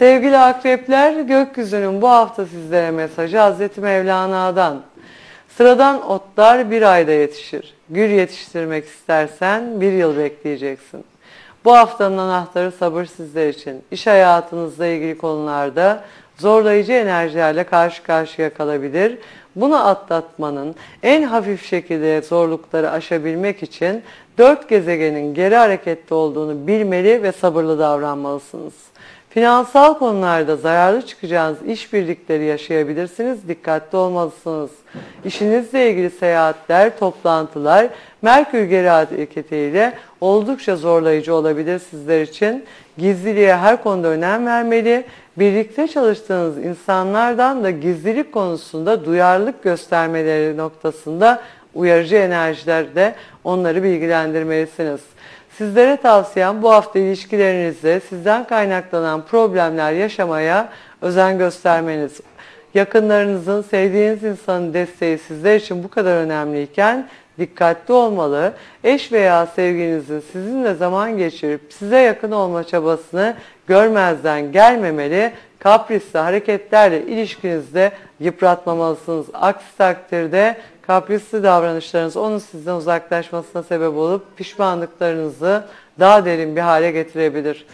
Sevgili akrepler, gökyüzünün bu hafta sizlere mesajı Hazreti Mevlana'dan. Sıradan otlar bir ayda yetişir. Gül yetiştirmek istersen bir yıl bekleyeceksin. Bu haftanın anahtarı sabır sizler için. İş hayatınızla ilgili konularda zorlayıcı enerjilerle karşı karşıya kalabilir. Bunu atlatmanın en hafif şekilde zorlukları aşabilmek için dört gezegenin geri harekette olduğunu bilmeli ve sabırlı davranmalısınız. Finansal konularda zararlı çıkacağınız işbirlikleri yaşayabilirsiniz. Dikkatli olmalısınız. İşinizle ilgili seyahatler, toplantılar Merkür geri hareketiyle oldukça zorlayıcı olabilir sizler için. Gizliliğe her konuda önem vermeli. Birlikte çalıştığınız insanlardan da gizlilik konusunda duyarlılık göstermeleri noktasında uyarıcı enerjilerde onları bilgilendirmelisiniz. Sizlere tavsiyem bu hafta ilişkilerinizde sizden kaynaklanan problemler yaşamaya özen göstermeniz. Yakınlarınızın, sevdiğiniz insanın desteği sizler için bu kadar önemliyken dikkatli olmalı. Eş veya sevginizin sizinle zaman geçirip size yakın olma çabasını görmezden gelmemeli. Kaprisli hareketlerle ilişkinizde yıpratmamalısınız. Aksi takdirde kaprisli davranışlarınız onun sizden uzaklaşmasına sebep olup pişmanlıklarınızı daha derin bir hale getirebilir.